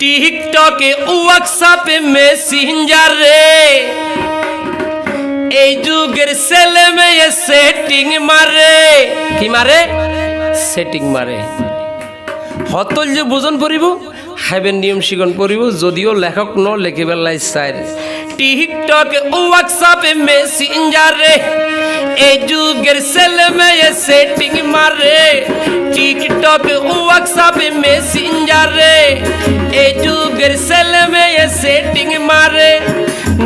টিকটকে হোয়াটসঅ্যাপে মেসেঞ্জার রে। এই যুগের ছেলে মেয়ে সেটিং মারে। কি মারে? সেটিং মারে। হতল যে বুঝন পড়িব হাইবেন নিয়ম শিখন পড়িব যদিও লেখক ন লেখিবেলাই চাই টিকটক হোয়াটসঅ্যাপে মেসেঞ্জার এই যুগের ছেলে মেয়ে সেটিং মারে। টিকটক হোয়াটসঅ্যাপে মেসেঞ্জার এই যুগের ছেলে মেয়ে সেটিং মারে।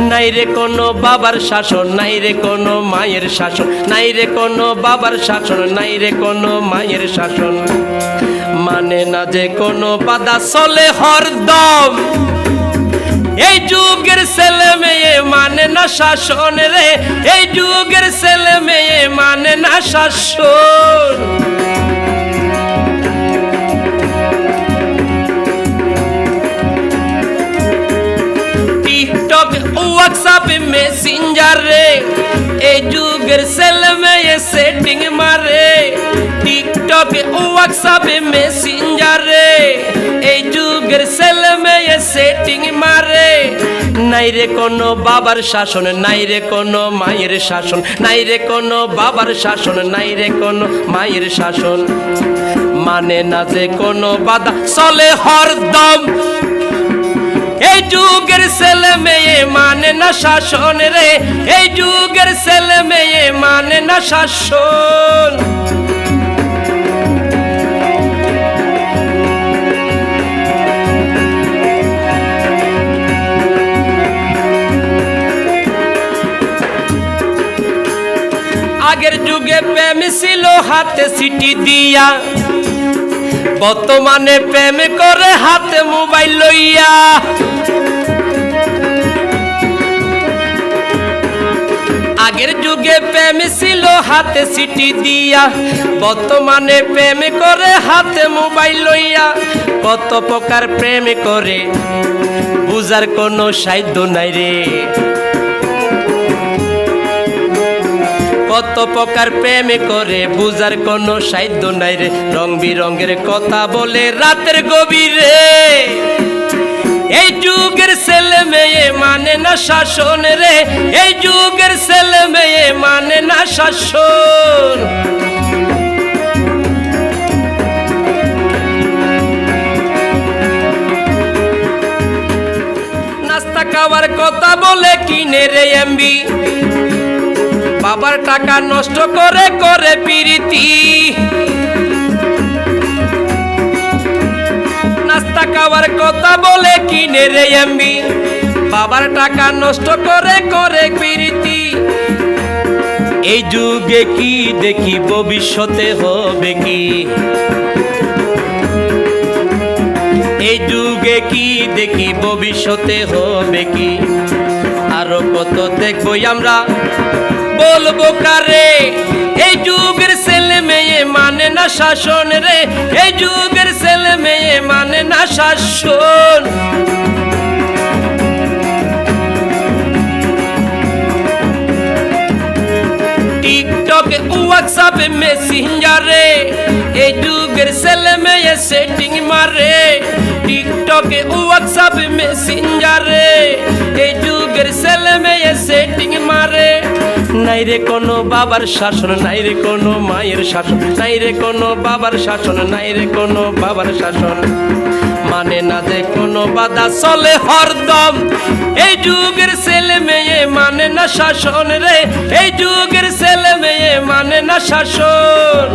নাই রে কোনো বাবার শাসন, নাই রে কোনো মায়ের শাসন, নাই রে কোনো বাবার শাসন, নাই রে কোনো মায়ের শাসন। মানে না যে কোনো বাধা চলে হরদম। এই যুগের ছেলে মেয়ে মানে না শাসন রে। এই যুগের ছেলে মেয়ে মানে না শাসন। টিকটক, হোয়াটসঅ্যাপ, মেসেঞ্জার রে। এই যুগের ছেলে মেয়ে সেটিং মারে। টিকটক, হোয়াটসঅ্যাপ, মেসেঞ্জার রে। এই যুগের ছেলে মেয়ে সেটিং মারে। নাই রে কোনো বাবার শাসন, নাই রে কোনো মায়ের শাসন, নাই রে কোনো বাবার শাসন, নাই রে কোনো মায়ের শাসন। মানে না যে কোনো বাধা, চলে হরদম। এই যুগের ছেলে মেয়ে মানে না শাসন রে। এই যুগের ছেলে মেয়ে মানে না শাসন। আগের যুগে প্রেম ছিল হাতে সিটি দিয়া। বর্তমানে প্রেম করে হাতে মোবাইল লইয়া। আগের যুগে প্রেম ছিল হাতে সিটি দিয়া। বর্তমানে প্রেম করে হাতে মোবাইল লইয়া। কত প্রকার প্রেম করে, বুঝার কোনো সাধ্য নাই রে। কত প্রকার প্রেম করে, বুঝার কোনো সাধ্য নাই রে। রং বিরঙ্গের কথা বলে রাতের গভীরে। এই যুগের ছেলে মেয়ে মানে না শাসন রে। এই যুগের ছেলে মেয়ে মানে না শাসন। নাস্তা খাওয়ার কথা বলে কিনে রে এমবি। বাবার টাকা নষ্ট করে করে পিরিতি। নাস্তা খাওয়ার কথা বলে কিনে রে আমি বাবার টাকা নষ্ট করে করে পিরিতি। এই যুগে কি দেখি, ভবিষ্যতে হবে কি? এই যুগে কি দেখি, ভবিষ্যতে হবে কি? আরও কত দেখবই আমরা? বলব কারে, এই যুগের ছেলে মেয়ে মানে না শাসন রে। এই যুগের ছেলে মেয়ে মানে না শাসন। টিকটকে হোয়াটসঅ্যাপে মেসেঞ্জারে এই যুগের ছেলে মেয়ে সেটিং মারে। টিকটকে হোয়াটসঅ্যাপে মেসেঞ্জারে এই ছেলে মেয়ে সেটিং মারে। নাই রে কোনো বাবার শাসন, নাই রে কোনো মায়ের শাসন। নাই রে কোনো বাবার শাসন, নাই রে কোনো বাবার শাসন। মানে না যে কোনো বাধা চলে হরদম। এই যুগের ছেলে মেয়ে মানে না শাসন রে। এই যুগের ছেলে মেয়ে মানে না শাসন।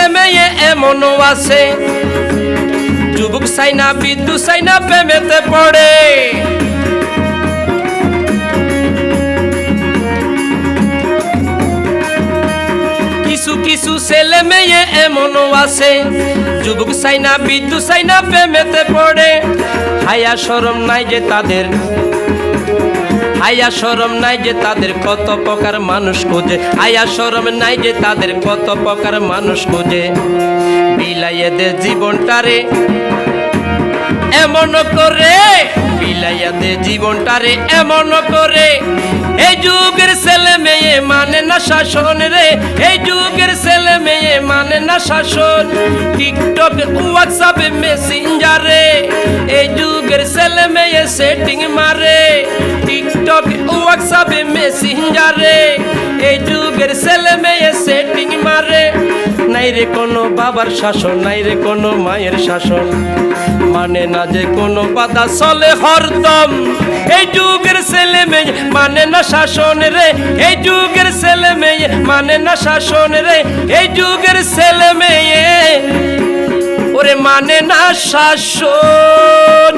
ছেলে মেয়ে এমনও আছে। যুবক সাইনা বিদ্যু সাইনা প্রেমেতে পড়ে। কিছু কিছু ছেলে মেয়ে এমনও আছে। যুবক সাইনা বিদ্যু সাইনা প্রেমেতে পড়ে। হায়া সরম নাই যে তাদের আয়া সরম নাই যে তাদের কত প্রকার মানুষ খোঁজে। আয়া সরম নাই যে তাদের কত প্রকার মানুষ খোঁজে। বিলাইয়েদের জীবনটারে। এমন করে। বিলাইয়া দে জীবনটারে এমন করে। এই যুগের ছেলে মেয়ে মানে না শাসন রে। এই যুগের ছেলে মেয়ে মানে না শাসন। টিকটক, হোয়াটসঅ্যাপে, মেসেঞ্জারে। এই যুগের ছেলে মেয়ে সেটিং মারে টিকটক হোয়াটসঅ্যাপে মেসেঞ্জারে এই যুগের ছেলে মেয়ে সেটিং মারে নাই রে কোনো বাবার শাসন নাই রে কোনো মায়ের শাসন মানে না যে কোনো বাধা চলে হরদম এই যুগের ছেলে মেয়ে মানে না শাসন রে এই যুগের ছেলে মেয়ে মানে না শাসন রে এই যুগের ছেলে মেয়ে ওরে মানে না শাসন?